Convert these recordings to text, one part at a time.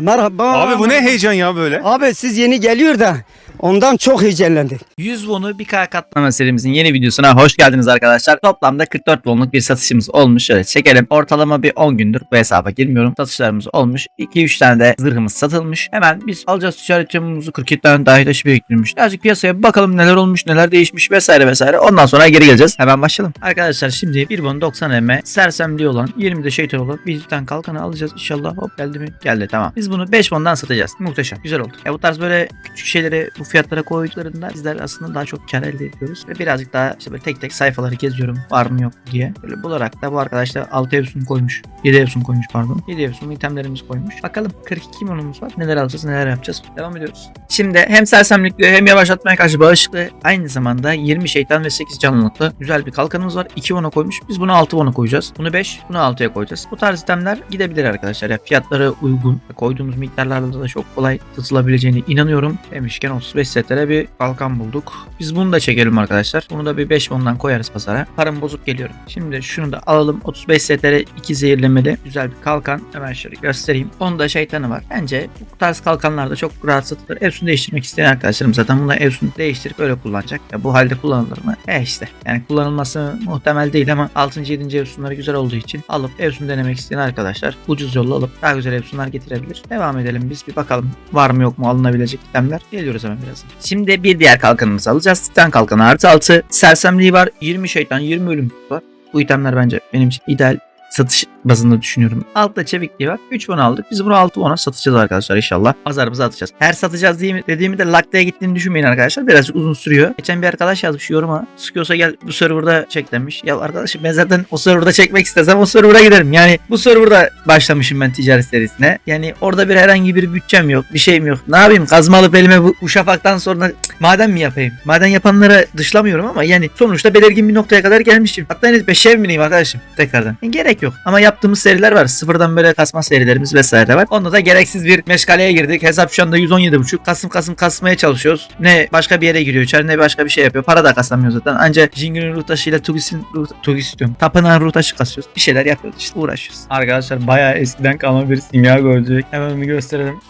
Merhaba. Abi bu ne heyecan ya böyle? Abi siz yeni geliyor da ondan çok heyecanlandık. 100 won'u 1K katlama serimizin yeni videosuna hoş geldiniz arkadaşlar. Toplamda 44 won'luk bir satışımız olmuş. Şöyle çekelim. Ortalama bir 10 gündür bu hesaba girmiyorum. Satışlarımız olmuş. 2-3 tane de zırhımız satılmış. Hemen biz alacağız ticaret camımızı 47 tane dahi taşı biriktirmiş. Birazcık piyasaya bir bakalım neler olmuş neler değişmiş vesaire vesaire. Ondan sonra geri geleceğiz. Hemen başlayalım. Arkadaşlar şimdi 1 won 90 eme sersemliği olan 20 de şeytan olan bir tane kalkanı alacağız inşallah. Hop geldi mi? Geldi tamam. Biz bunu 5 won'dan satacağız. Muhteşem. Güzel oldu. Ya bu tarz böyle küçük şeyleri bu fiyatlara koyduklarında bizler aslında daha çok kar elde ediyoruz. Ve birazcık daha işte böyle tek tek sayfaları geziyorum var mı yok diye. Böyle bularak da bu arkadaş da 6 evsun koymuş. 7 evsun koymuş pardon. 7 evsun itemlerimiz koymuş. Bakalım 42 monumuz var. Neler alacağız neler yapacağız. Devam ediyoruz. Şimdi hem sersemlikli hem yavaşlatmaya karşı bağışıklı aynı zamanda 20 şeytan ve 8 canlılıklı güzel bir kalkanımız var. 2 vona koymuş. Biz bunu 6 vona koyacağız. Bunu 5, bunu 6'ya koyacağız. Bu tarz itemler gidebilir arkadaşlar. Ya fiyatları uygun. Koyduğumuz miktarlarda da çok kolay satılabileceğine inanıyorum. Demişken 35 setlere bir kalkan bulduk. Biz bunu da çekelim arkadaşlar. Bunu da bir 5 vondan koyarız pazara. Param bozuk geliyorum. Şimdi şunu da alalım. 35 setlere 2 zehirlemeli güzel bir kalkan. Hemen şöyle göstereyim. Onda şeytanı var. Bence bu tarz kalkanlarda çok rahat satılır. Evsun değiştirmek isteyen arkadaşlarım zaten bunu Evsun değiştirip öyle kullanacak. Ya bu halde kullanılır mı? E işte. Yani kullanılması muhtemel değil ama 6. 7. Evsunları güzel olduğu için alıp Evsun denemek isteyen arkadaşlar ucuz yolla alıp daha güzel Evsunlar getirebilir. Devam edelim biz bir bakalım var mı yok mu alınabilecek itemler. Geliyoruz hemen birazdan. Şimdi bir diğer kalkanımızı alacağız. Titan kalkanı artı 6. Sersemliği var. 20 şeytan 20 ölüm var. Bu itemler bence benim için ideal satış bazında düşünüyorum. Altta çevikliği var. 3 won aldık. Biz bunu 6 won'a satacağız arkadaşlar inşallah. Pazarımıza atacağız. Her satacağız diye dediğimi de laktaya gittiğini düşünmeyin arkadaşlar. Birazcık uzun sürüyor. Geçen bir arkadaş yazmış yoruma. Sıkıyorsa gel bu serverda çek demiş. Ya arkadaşım ben zaten o serverda çekmek istesem o serverda giderim. Yani bu serverda başlamışım ben ticaret serisine. Yani orada bir herhangi bir bütçem yok. Bir şeyim yok. Ne yapayım? Kazma alıp elime bu, bu şafaktan sonra cık, maden mi yapayım? Maden yapanlara dışlamıyorum ama yani sonuçta belirgin bir noktaya kadar gelmişim. Hatta henüz 5'e bineyim arkadaşım tekrardan. Yani gerek yok. Ama yaptığımız seriler var. Sıfırdan böyle kasma serilerimiz vesaire var. Onda da gereksiz bir meşgaleye girdik. Hesap şu anda 117.5. Kasım kasım kasmaya çalışıyoruz. Ne başka bir yere giriyor içeri ne başka bir şey yapıyor. Para da kasamıyor zaten. Ancak Jingir'in ruh taşıyla Tugis'in ruh, Tugis diyorum. Tapınağın ruh taşı kasıyoruz. Bir şeyler yapıyoruz işte uğraşıyoruz. Arkadaşlar bayağı eskiden kalma bir simya gördük. Hemen bir gösterelim.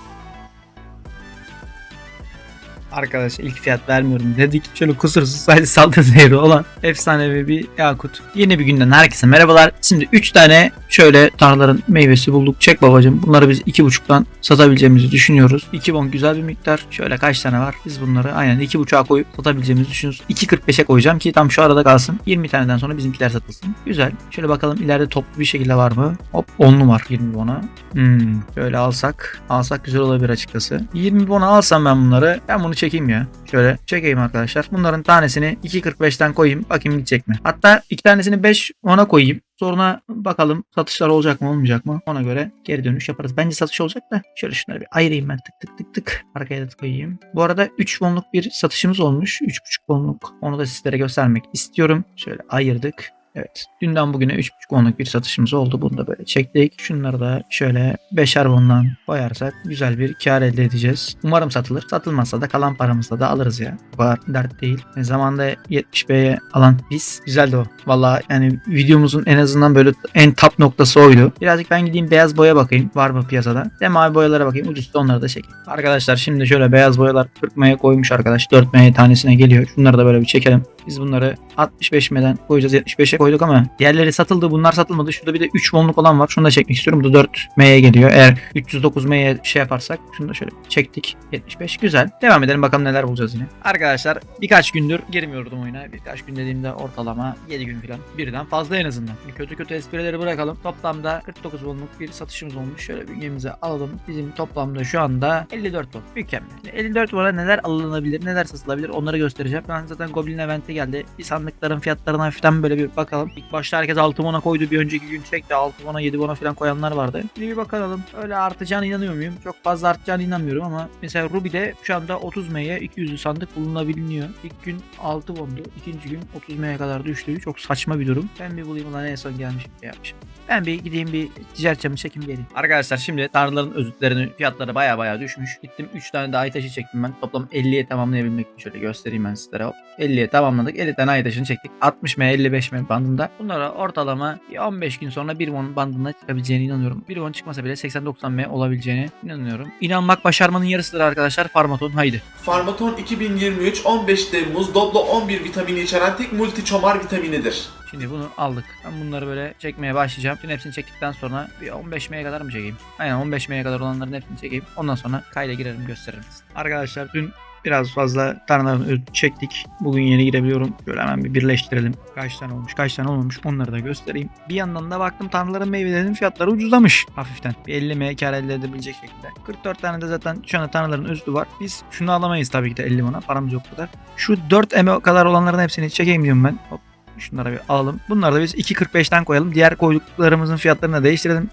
Arkadaşlar ilk fiyat vermiyorum dedik. Şöyle kusursuz sadece saldırı değeri olan efsanevi bir yakut. Yeni bir günden herkese merhabalar. Şimdi 3 tane şöyle tarlaların meyvesi bulduk. Çek babacım. Bunları biz 2.5'tan satabileceğimizi düşünüyoruz. 2 bon güzel bir miktar. Şöyle kaç tane var? Biz bunları aynen 2.5'a koyup satabileceğimizi düşünüyoruz. 2.45'e koyacağım ki tam şu arada kalsın. 20 taneden sonra bizimkiler satılsın. Güzel. Şöyle bakalım ileride toplu bir şekilde var mı? Hop 10'lu var 20 bona. Hmm, şöyle alsak. Alsak güzel olabilir açıkçası. 20 bona alsam ben bunları. Ben bunu çekeyim ya. Şöyle çekeyim arkadaşlar. Bunların tanesini 2.45'ten koyayım. Bakayım gidecek mi? Hatta iki tanesini 5 ona koyayım. Sonra bakalım satışlar olacak mı olmayacak mı? Ona göre geri dönüş yaparız. Bence satış olacak da şöyle şunları bir ayırayım ben tık tık tık tık. Arkaya da koyayım. Bu arada 3 wonluk bir satışımız olmuş. 3.5 wonluk. Onu da sizlere göstermek istiyorum. Şöyle ayırdık. Evet. Dünden bugüne 3.5 wonluk bir satışımız oldu. Bunu da böyle çektik. Şunları da şöyle 5'er wondan koyarsak güzel bir kar elde edeceğiz. Umarım satılır. Satılmazsa da kalan paramızla da alırız ya. Bu kadar dert değil. Yani zamanda 70B'ye alan biz. Güzeldi o. Valla yani videomuzun en azından böyle en top noktası oydu. Birazcık ben gideyim beyaz boya bakayım. Var mı piyasada? Ve mavi boyalara bakayım. Ucuzda onları da çekeyim. Arkadaşlar şimdi şöyle beyaz boyalar 40 M'ye koymuş arkadaş. 4 M'ye tanesine geliyor. Şunları da böyle bir çekelim. Biz bunları 65 M'den koyacağız. 75'e koyduk ama diğerleri satıldı. Bunlar satılmadı. Şurada bir de 3 wonluk olan var. Şunu da çekmek istiyorum. Bu da 4 M'ye geliyor. Eğer 309 M'ye şey yaparsak şunu da şöyle çektik. 75 güzel. Devam edelim bakalım neler bulacağız yine. Arkadaşlar birkaç gündür girmiyordum oyuna. Birkaç gün dediğimde ortalama 7 gün falan. Birden fazla en azından. Kötü kötü esprileri bırakalım. Toplamda 49 wonluk bir satışımız olmuş. Şöyle bünyemize alalım. Bizim toplamda şu anda 54 won. Mükemmel. 54 won'a neler alınabilir, neler satılabilir onları göstereceğim. Ben zaten Goblin Event'e geldi. Bir sandıkların fiyatlarına hafiften böyle bir bakalım. İlk başta herkes 6 won'a koydu. Bir önceki gün çekti. 6 won'a 7 won'a falan koyanlar vardı. Şimdi bir bakalım. Öyle artacağına inanıyor muyum? Çok fazla artacağına inanmıyorum ama mesela Ruby'de şu anda 30 M'ye 200'lü sandık bulunabiliyor. İlk gün 6 won'du. ikinci gün 30 M'ye kadar düştü. Çok saçma bir durum. Ben bir bulayım lan en son gelmiş şey yapmışım. Ben bir gideyim bir ticaret camı çekeyim geleyim. Arkadaşlar şimdi tanrıların özütlerinin fiyatları baya baya düşmüş. Gittim 3 tane daha ay taşı çektim ben. Toplam 50'ye tamamlayabilmek için şöyle göstereyim ben sizlere. Hop. 50'ye tamamladık. 50 tane ay taşını çektik. 60 m 55 m bandında. Bunlara ortalama bir 15 gün sonra 1 won bandında çıkabileceğine inanıyorum. 1 won çıkmasa bile 80-90 m olabileceğine inanıyorum. İnanmak başarmanın yarısıdır arkadaşlar. Farmaton haydi. Farmaton 2023 15 Temmuz Doblo 11 vitamini içeren tek multi çomar vitaminidir. Şimdi bunu aldık. Ben bunları böyle çekmeye başlayacağım. Şimdi hepsini çektikten sonra bir 15 M'ye kadar mı çekeyim? Aynen 15 M'ye kadar olanların hepsini çekeyim. Ondan sonra kayda girerim gösteririm. Arkadaşlar dün biraz fazla tanrıların özü çektik. Bugün yeni girebiliyorum. Böyle hemen bir birleştirelim. Kaç tane olmuş kaç tane olmamış onları da göstereyim. Bir yandan da baktım tanrıların meyvelerinin fiyatları ucuzlamış hafiften. Bir 50 M kar elde edebilecek şekilde. 44 tane de zaten şu anda tanrıların özü var. Biz şunu alamayız tabii ki de 50 ona. Paramız yok kadar. Şu 4 M kadar olanların hepsini çekeyim diyorum ben. Hop. Şunlara bir alalım. Bunları da biz 2.45'ten koyalım. Diğer koyduklarımızın fiyatlarını da değiştirelim.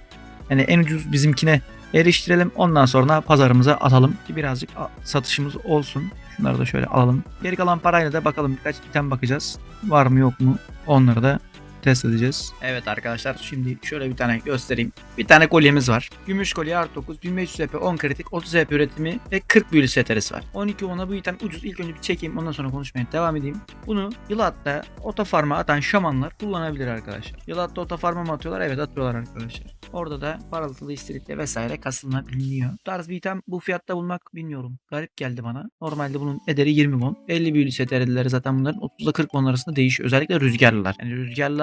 Yani en ucuz bizimkine eriştirelim. Ondan sonra pazarımıza atalım ki birazcık satışımız olsun. Şunları da şöyle alalım. Geri kalan parayla da bakalım birkaç item bakacağız. Var mı yok mu? Onları da test edeceğiz. Evet arkadaşlar şimdi şöyle bir tane göstereyim. Bir tane kolyemiz var. Gümüş kolye artı 9, 1500 HP, 10 kritik, 30 HP üretimi ve 40 büyülü seterisi var. 12 ona bu item ucuz. İlk önce bir çekeyim ondan sonra konuşmaya devam edeyim. Bunu Yılat'ta otofarma atan şamanlar kullanabilir arkadaşlar. Yılat'ta otofarma mı atıyorlar? Evet atıyorlar arkadaşlar. Orada da parıltılı istiritle vesaire kasılınabiliyor. Bu tarz bir item bu fiyatta bulmak bilmiyorum. Garip geldi bana. Normalde bunun ederi 20 won. 50 büyülü seterileri zaten bunların 30 ile 40 won arasında değişiyor. Özellikle rüzgarlılar. Yani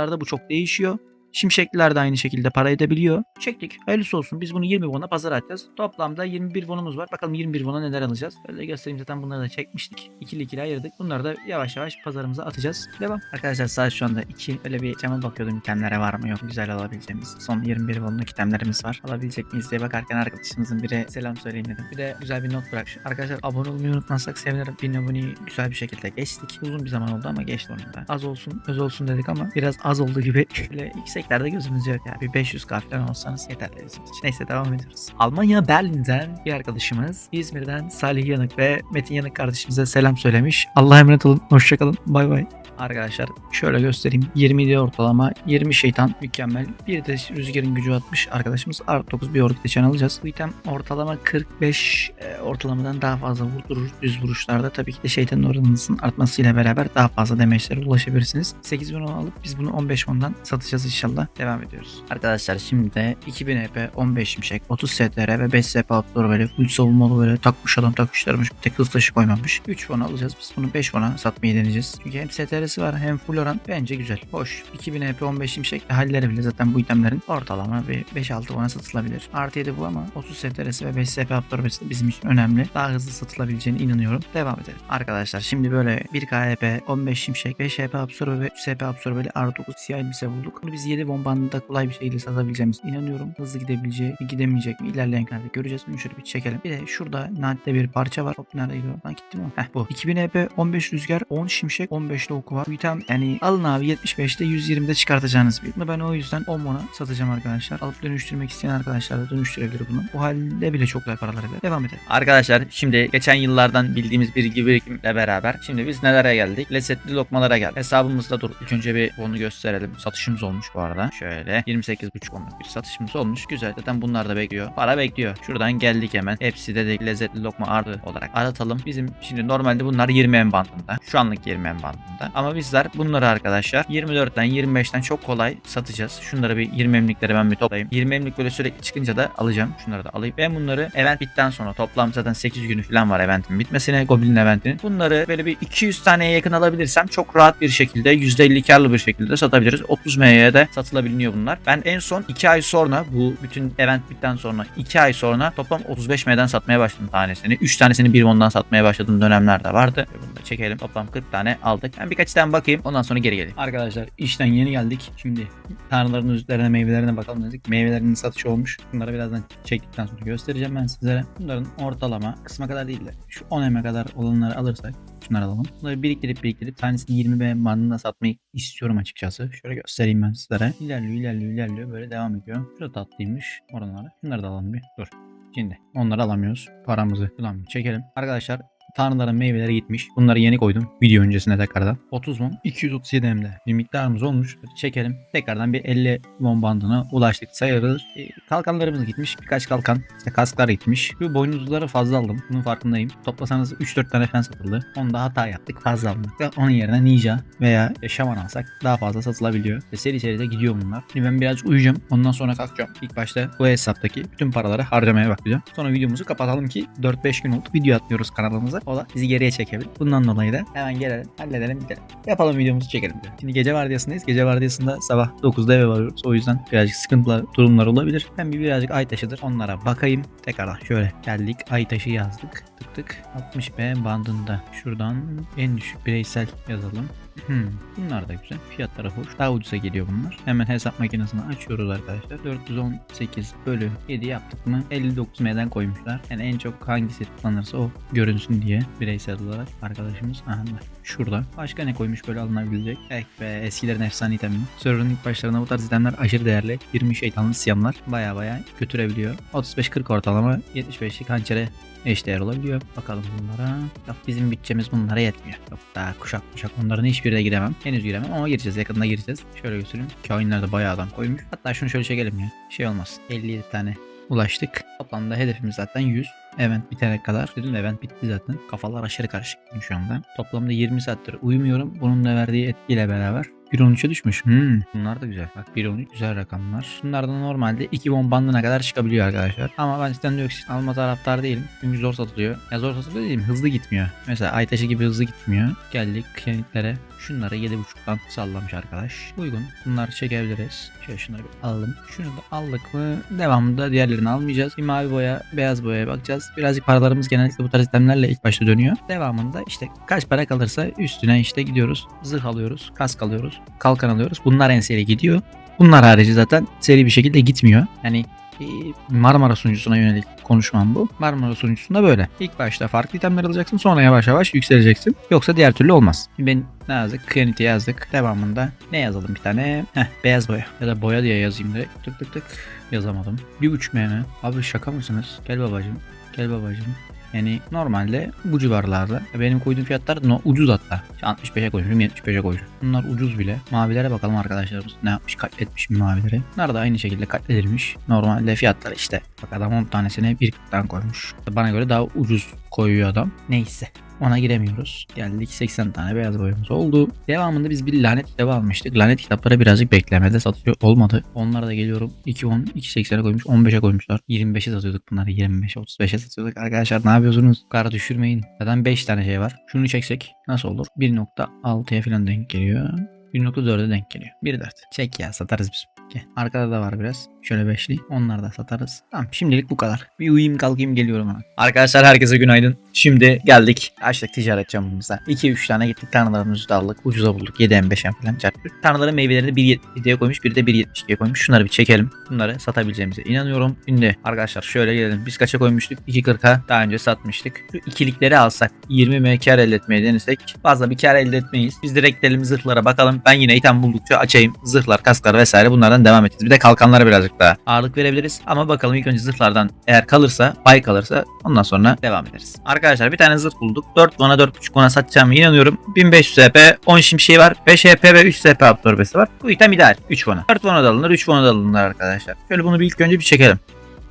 rüzgarlılarda bu çok değişiyor. Şimşekliler de aynı şekilde para edebiliyor. Çektik. Hayırlısı olsun. Biz bunu 20 won'a pazar atacağız. Toplamda 21 won'umuz var. Bakalım 21 won'a neler alacağız. Böyle göstereyim zaten bunları da çekmiştik. İkili ikili ayırdık. Bunları da yavaş yavaş pazarımıza atacağız. Devam. Arkadaşlar saat şu anda 2. Böyle bir cama bakıyordum itemlere var mı yok. Güzel alabileceğimiz. Son 21 won'luk itemlerimiz var. Alabilecek miyiz diye bakarken arkadaşımızın biri selam söyleyeyim dedim. Bir de güzel bir not bırak. Arkadaşlar abone olmayı unutmazsak sevinirim. 1000 aboneyi güzel bir şekilde geçtik. Uzun bir zaman oldu ama geçti onun da. Az olsun öz olsun dedik ama biraz az oldu gibi. Böyle yükseklerde gözümüz yok ya. Bir 500 k falan olsanız yeterli bizim için. Neyse devam ediyoruz. Almanya Berlin'den bir arkadaşımız İzmir'den Salih Yanık ve Metin Yanık kardeşimize selam söylemiş. Allah'a emanet olun. Hoşçakalın. Bay bay. Arkadaşlar şöyle göstereyim. 27 ortalama 20 şeytan mükemmel. Bir de rüzgarın gücü atmış arkadaşımız. Artı 9 bir ork geçen alacağız. Bu item ortalama 45 e, ortalamadan daha fazla vurdurur düz vuruşlarda. Tabii ki de şeytanın oranınızın artmasıyla beraber daha fazla demeçlere ulaşabilirsiniz. 8 bin alıp biz bunu 15 ondan satacağız inşallah. Devam ediyoruz. Arkadaşlar şimdi de 2000 EP 15 şimşek 30 STR ve 5 SP outdoor böyle full savunmalı böyle takmış adam takmışlarmış. Bir tek hız taşı koymamış. 3 won alacağız. Biz bunu 5 won'a satmayı deneyeceğiz. Çünkü hem STR'si var hem full oran. Bence güzel. Hoş. 2000 EP 15 şimşek halleri bile zaten bu itemlerin ortalama bir 5-6 won'a satılabilir. Artı 7 bu ama 30 STR'si ve 5 SP de bizim için önemli. Daha hızlı satılabileceğine inanıyorum. Devam edelim. Arkadaşlar şimdi böyle 1 KHP 15 şimşek 5 HP absorbe ve 3 SP absorbeli artı 9 siyah elbise bulduk. Bunu biz 7 won bandında kolay bir şekilde satabileceğimiz inanıyorum. Hızlı gidebileceği gidemeyecek mi ilerleyen günlerde göreceğiz. Bunu şöyle bir çekelim. Bir de şurada nadide bir parça var. Hop nerede gidiyor? Lan gitti mi? Heh bu. 2000 EP 15 rüzgar 10 şimşek 15'te oku var. Bu item yani alın abi 75'te 120'de çıkartacağınız bir. Bunu ben o yüzden 10 mona satacağım arkadaşlar. Alıp dönüştürmek isteyen arkadaşlar da dönüştürebilir bunu. Bu halde bile çok güzel paralar eder. Devam edelim. Arkadaşlar şimdi geçen yıllardan bildiğimiz bilgi birikimle beraber şimdi biz nelere geldik? Lezzetli lokmalara geldik. Hesabımızda dur. İlk önce bir onu gösterelim. Satışımız olmuş bu arada. Şöyle 28,5 onluk bir satışımız olmuş. Güzel. Zaten bunlar da bekliyor. Para bekliyor. Şuradan geldik hemen. Hepsi de, lezzetli lokma artı olarak aratalım. Bizim şimdi normalde bunlar 20 en bandında. Şu anlık 20 en bandında. Ama bizler bunları arkadaşlar 24'ten 25'ten çok kolay satacağız. Şunları bir 20 emlikleri ben bir toplayayım. 20 emlik böyle sürekli çıkınca da alacağım. Şunları da alayım. Ben bunları event bitten sonra toplam zaten 8 günü falan var eventin bitmesine. Goblin eventinin. Bunları böyle bir 200 taneye yakın alabilirsem çok rahat bir şekilde %50 karlı bir şekilde satabiliriz. 30 MY'ye de satılabiliyor bunlar. Ben en son 2 ay sonra bu bütün event bitten sonra 2 ay sonra toplam 35 M'den satmaya başladım tanesini. 3 tanesini 1 ondan satmaya başladığım dönemler de vardı. Bunu da çekelim. Toplam 40 tane aldık. Ben birkaç tane bakayım. Ondan sonra geri geleyim. Arkadaşlar işten yeni geldik. Şimdi tanrıların üzerine meyvelerine bakalım dedik. Meyvelerinin satışı olmuş. Bunları birazdan çektikten sonra göstereceğim ben sizlere. Bunların ortalama kısma kadar değil de şu 10 M'e kadar olanları alırsak şunları alalım. Bunları biriktirip biriktirip tanesini 20 B bandında satmayı istiyorum açıkçası. Şöyle göstereyim ben sizlere. İlerliyor ilerliyor ilerliyor böyle devam ediyor. Şurada tatlıymış oralara. Şunları da alalım bir. Dur. Şimdi onları alamıyoruz. Paramızı falan çekelim. Arkadaşlar Tanrıların meyveleri gitmiş. Bunları yeni koydum. Video öncesine tekrardan. 30 mum 237 MD. Bir miktarımız olmuş. Çekelim. Tekrardan bir 50 mum bandına ulaştık sayılır. E, kalkanlarımız gitmiş. Birkaç kalkan. İşte kasklar gitmiş. Şu boynuzluları fazla aldım. Bunun farkındayım. Toplasanız 3-4 tane falan satıldı. Onda hata yaptık. Fazla. Ve Onun yerine ninja veya şaman alsak daha fazla satılabiliyor. Ve seri seride gidiyor bunlar. Şimdi ben birazcık uyuyacağım. Ondan sonra kalkacağım. İlk başta bu hesaptaki bütün paraları harcamaya bakacağım. Sonra videomuzu kapatalım ki 4-5 gün oldu video atmıyoruz kanalımıza. O da bizi geriye çekebilir. Bundan dolayı da hemen gelelim, halledelim, gidelim. Yapalım videomuzu çekelim diyor. Şimdi gece vardiyasındayız. Gece vardiyasında sabah 9'da eve varıyoruz. O yüzden birazcık sıkıntılı durumlar olabilir. Ben bir birazcık ay taşıdır. Onlara bakayım. Tekrardan şöyle geldik. Ay taşı yazdık. Tık tık. 60B bandında. Şuradan en düşük bireysel yazalım. Hmm, bunlar da güzel. Fiyatları hoş. Daha ucuza geliyor bunlar. Hemen hesap makinesini açıyoruz arkadaşlar. 418 bölü 7 yaptık mı 59 M'den koymuşlar. Yani en çok hangisi kullanırsa o görünsün diye bireysel olarak arkadaşımız aha şurada. Başka ne koymuş böyle alınabilecek? Eh be eskilerin efsane itemi. Server'ın ilk başlarında bu tarz itemler aşırı değerli. 20 şeytanlı siyamlar baya baya götürebiliyor. 35-40 ortalama 75'lik hançere eşdeğer olabiliyor. Bakalım bunlara. Yok bizim bütçemiz bunlara yetmiyor. Yok daha kuşak kuşak onların hiçbirine giremem. Henüz giremem ama gireceğiz yakında gireceğiz. Şöyle göstereyim. Kainlerde bayağı adam koymuş. Hatta şunu şöyle çekelim ya. Şey olmaz. 57 tane ulaştık. Toplamda hedefimiz zaten 100. Event bitene kadar. Dedim event bitti zaten. Kafalar aşırı karışık şu anda. Toplamda 20 saattir uyumuyorum. Bunun da verdiği etkiyle beraber 1.13'e düşmüş. Hmm, bunlar da güzel. Bak 1.13 güzel rakamlar. Bunlardan normalde 2 won bandına kadar çıkabiliyor arkadaşlar. Ama ben stand dioksit alma taraftar değilim. Çünkü zor satılıyor. Ya zor satılıyor değilim. Hızlı gitmiyor. Mesela Aytaş'ı gibi hızlı gitmiyor. Geldik kenitlere. Şunları 7.5'tan sallamış arkadaş. Uygun. Bunları çekebiliriz. Şöyle şunları bir alalım. Şunu da aldık mı devamında diğerlerini almayacağız. Bir mavi boya, beyaz boyaya bakacağız. Birazcık paralarımız genellikle bu tarz itemlerle ilk başta dönüyor. Devamında işte kaç para kalırsa üstüne işte gidiyoruz. Zırh alıyoruz, kask alıyoruz, kalkan alıyoruz. Bunlar en seri gidiyor. Bunlar harici zaten seri bir şekilde gitmiyor. Yani e, Marmara sunucusuna yönelik konuşmam bu. Marmara sunucusunda böyle. İlk başta farklı itemler alacaksın sonra yavaş yavaş yükseleceksin. Yoksa diğer türlü olmaz. Ben ne yazdık? Kyanity yazdık. Devamında ne yazalım bir tane? Heh beyaz boya. Ya da boya diye yazayım direkt. Tık tık tık. Yazamadım. Bir buçuk mm. Abi şaka mısınız? Gel babacım. Gel babacım. Yani normalde bu civarlarda. Benim koyduğum fiyatlar no, ucuz hatta. 65'e koymuşum 75'e koymuşum. Bunlar ucuz bile. Mavilere bakalım arkadaşlarımız ne yapmış katletmiş mi mavileri. Bunlar da aynı şekilde katledilmiş. Normalde fiyatlar işte. Bak adam 10 tanesine 1.40'dan koymuş. Bana göre daha ucuz koyuyor adam. Neyse. Ona giremiyoruz. Geldik 80 tane beyaz boyamız oldu. Devamında biz bir lanet kitabı almıştık. Lanet kitapları birazcık beklemede satıyor olmadı. Onlara da geliyorum. 2.10, 2.80'e koymuş. 15'e koymuşlar. 25'e satıyorduk bunları. 25'e 35'e satıyorduk. Arkadaşlar ne yapıyorsunuz? Kara düşürmeyin. Zaten 5 tane şey var. Şunu çeksek nasıl olur? 1.6'ya falan denk geliyor. 1.4'e denk geliyor. 1.4. Çek ya satarız biz. Arkada da var biraz. Şöyle beşli. Onları da satarız. Tamam şimdilik bu kadar. Bir uyuyayım kalkayım geliyorum abi. Arkadaşlar herkese günaydın. Şimdi geldik. Açtık ticaret camımıza. 2-3 tane gittik tanrılarımızı da aldık. Ucuza bulduk. 7 M5 M falan çarptık. Tanrıların meyvelerini 1.77'ye koymuş. Bir de 1.72'ye koymuş. Şunları bir çekelim. Bunları satabileceğimize inanıyorum. Şimdi arkadaşlar şöyle gelelim. Biz kaça koymuştuk? 2.40'a daha önce satmıştık. Şu ikilikleri alsak 20 M kar elde etmeye denesek fazla bir kar elde etmeyiz. Biz direkt gidelim zırhlara bakalım. Ben yine item buldukça açayım. Zırhlar, kasklar vesaire bunlardan devam edeceğiz. Bir de kalkanlara birazcık daha ağırlık verebiliriz. Ama bakalım ilk önce zırhlardan eğer kalırsa, pay kalırsa ondan sonra devam ederiz. Arkadaşlar bir tane zırh bulduk. 4 bana 4.5 bana satacağımı inanıyorum. 1500 HP, 10 şimşeği var, 5 HP ve 3 SP absorbesi var. Bu item ideal. 3 bana. 4 bana da alınır, 3 bana da alınır arkadaşlar. Şöyle bunu bir ilk önce bir çekelim.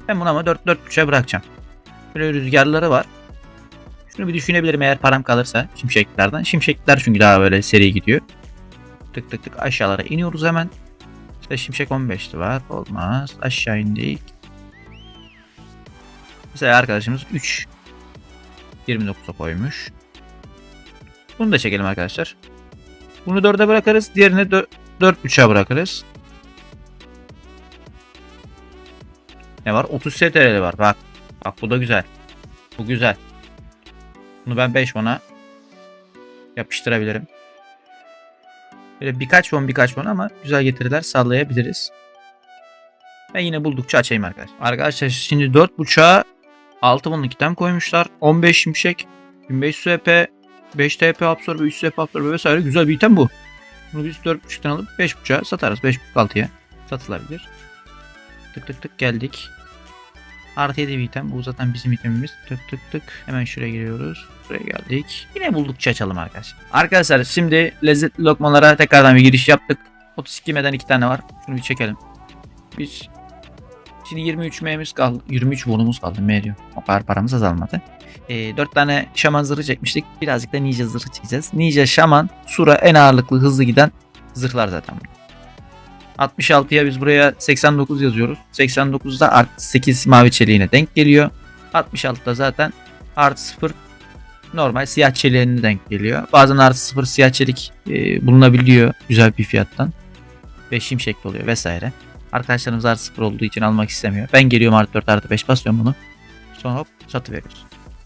Ben bunu ama 4 4.5'a bırakacağım. Böyle rüzgarları var. Şunu bir düşünebilirim eğer param kalırsa şimşeklerden. Şimşekler çünkü daha böyle seri gidiyor. Tık tık tık aşağılara iniyoruz hemen. İşte şimşek 15'ti var. Olmaz. Aşağı indik. Mesela arkadaşımız 3 29'a koymuş. Bunu da çekelim arkadaşlar. Bunu 4'e bırakırız. Diğerini 4.5'a bırakırız. Ne var? 30 STR'li var. Bak. Bak bu da güzel. Bu güzel. Bunu ben 5 ona yapıştırabilirim. Böyle birkaç won birkaç won ama güzel getiriler sağlayabiliriz. Ben yine buldukça açayım arkadaşlar. Arkadaşlar şimdi 4.5'a 6 wonluk item koymuşlar. 15 şimşek, 1500 EP, 5 TP absorbe, 3 TP absorbe vesaire güzel bir item bu. Bunu biz 4.5'tan alıp 5.5'a satarız. 5.5 6'ya satılabilir. Tık tık tık geldik. Artı 7 bir item. Bu zaten bizim itemimiz. Tık tık tık. Hemen şuraya giriyoruz. Buraya geldik. Yine buldukça açalım arkadaşlar. Arkadaşlar şimdi lezzetli lokmalara tekrardan bir giriş yaptık. 32 meden 2 tane var. Şunu bir çekelim. Biz Şimdi 23 M'miz kaldı. 23 bonumuz kaldı M diyor. O kadar paramız azalmadı. E, 4 tane şaman zırhı çekmiştik. Birazcık da ninja zırhı çekeceğiz. Ninja şaman sura en ağırlıklı hızlı giden zırhlar zaten. 66'ya biz buraya 89 yazıyoruz. 89'da artı 8 mavi çeliğine denk geliyor. 66'da zaten artı 0 normal siyah çeliğine denk geliyor. Bazen artı 0 siyah çelik e, bulunabiliyor güzel bir fiyattan. Ve şimşekli oluyor vesaire. Arkadaşlarımız artı 0 olduğu için almak istemiyor. Ben geliyorum artı 4 artı 5 basıyorum bunu. Sonra hop satı veriyoruz.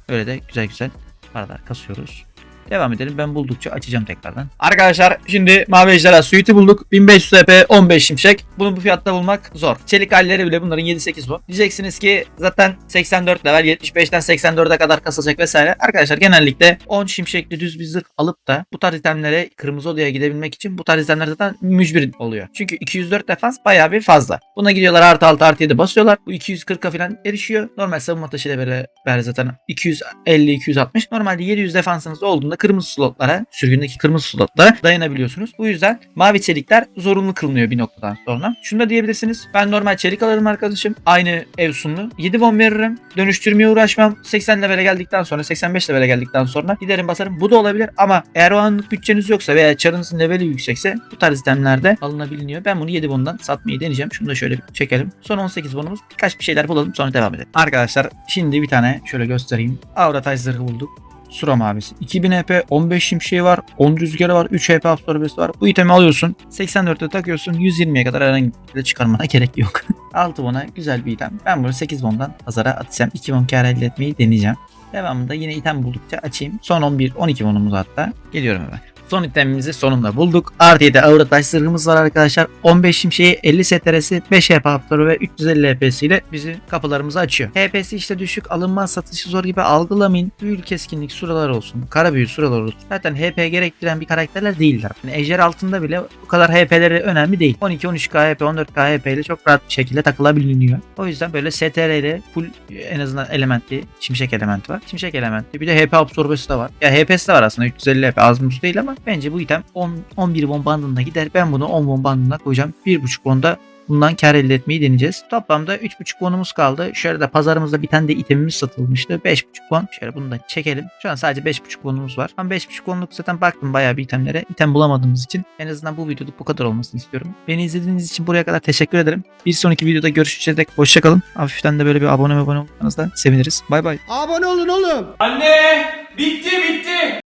Öyle de güzel güzel paralar kasıyoruz. Devam edelim. Ben buldukça açacağım tekrardan. Arkadaşlar şimdi Mavi Ejderha Suite'i bulduk. 1500 EP 15 şimşek. Bunu bu fiyatta bulmak zor. Çelik halleri bile bunların 7-8 bu. Diyeceksiniz ki zaten 84 level 75'ten 84'e kadar kasılacak vesaire. Arkadaşlar genellikle 10 şimşekli düz bir zırh alıp da bu tarz itemlere kırmızı odaya gidebilmek için bu tarz itemler zaten mücbir oluyor. Çünkü 204 defans bayağı bir fazla. Buna gidiyorlar artı 6 artı 7 basıyorlar. Bu 240'a falan erişiyor. Normal savunma taşıyla beraber zaten 250-260. Normalde 700 defansınız olduğunda kırmızı slotlara, sürgündeki kırmızı slotlara dayanabiliyorsunuz. Bu yüzden mavi çelikler zorunlu kılınıyor bir noktadan sonra. Şunu da diyebilirsiniz. Ben normal çelik alırım arkadaşım. Aynı ev sunlu. 7 won veririm. Dönüştürmeye uğraşmam. 80 levele geldikten sonra 85 levele geldikten sonra giderim basarım. Bu da olabilir ama eğer o anlık bütçeniz yoksa veya çarınızın leveli yüksekse bu tarz itemlerde alınabiliyor. Ben bunu 7 won'dan satmayı deneyeceğim. Şunu da şöyle bir çekelim. Son 18 won'umuz. Birkaç bir şeyler bulalım sonra devam edelim. Arkadaşlar şimdi bir tane şöyle göstereyim. Aura taş zırhı bulduk. Sura mavisi. 2000 EP, 15 şimşeği var, 10 rüzgarı var, 3 EP absorbesi var. Bu itemi alıyorsun. 84'te takıyorsun. 120'ye kadar herhangi bir şekilde çıkarmana gerek yok. 6 bona güzel bir item. Ben bunu 8 bondan pazara atacağım. 2 bon kar elde etmeyi deneyeceğim. Devamında yine item buldukça açayım. Son 11, 12 bonumuz hatta. Geliyorum hemen. Son itemimizi sonunda bulduk. Artı 7 ağır taş zırhımız var arkadaşlar. 15 şimşeği 50 STR'si 5 HP hapları ve 350 HP'si ile bizi kapılarımızı açıyor. HP'si işte düşük alınmaz satışı zor gibi algılamayın. Büyülü keskinlik suralar olsun. Kara büyü suralar olsun. Zaten HP gerektiren bir karakterler değiller. Yani ejder altında bile bu kadar HP'leri önemli değil. 12-13k HP 14k HP ile çok rahat bir şekilde takılabiliyor. O yüzden böyle STR ile full en azından elementli şimşek elementi var. Şimşek elementi bir de HP absorbesi de var. Ya HP'si de var aslında 350 HP az buz değil ama bence bu item 10 11 won bandında gider. Ben bunu 10 won bandına koyacağım. 1.5 wonda bundan kar elde etmeyi deneyeceğiz. Toplamda 3.5 wonumuz kaldı. Şöyle de pazarımızda bir tane de itemimiz satılmıştı. 5.5 won. Şöyle bunu da çekelim. Şu an sadece 5.5 wonumuz var. Ama 5.5 wonluk zaten baktım bayağı bir itemlere. İtem bulamadığımız için en azından bu videoluk bu kadar olmasını istiyorum. Beni izlediğiniz için buraya kadar teşekkür ederim. Bir sonraki videoda görüşeceğiz dek. Hoşçakalın. Hafiften de böyle bir abone abone olmanızda seviniriz. Bay bay. Abone olun oğlum. Anne! Bitti bitti!